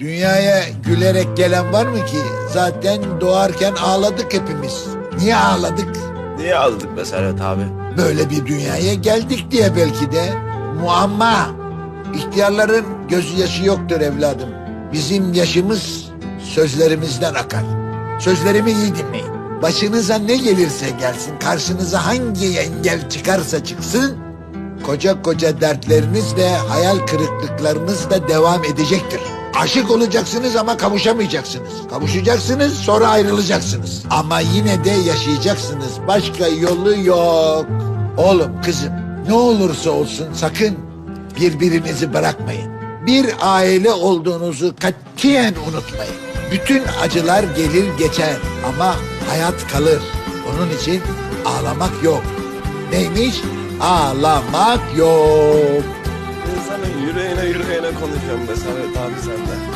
Dünyaya gülerek gelen var mı ki? Zaten doğarken ağladık hepimiz. Niye ağladık? Niye aldık be Servet abi? Böyle bir dünyaya geldik diye belki de. Muamma. İhtiyarların gözyaşı yoktur evladım. Bizim yaşımız sözlerimizden akar. Sözlerimi iyi dinleyin. Başınıza ne gelirse gelsin, karşınıza hangi engel çıkarsa çıksın, koca koca dertleriniz ve hayal kırıklıklarınız da devam edecektir. Aşık olacaksınız ama kavuşamayacaksınız. Kavuşacaksınız sonra ayrılacaksınız. Ama yine de yaşayacaksınız. Başka yolu yok. Oğlum kızım ne olursa olsun sakın birbirinizi bırakmayın. Bir aile olduğunuzu katiyen unutmayın. Bütün acılar gelir geçer ama hayat kalır. Onun için ağlamak yok. Neymiş? Ağlamak yok konuşacağım be Samet abi senle.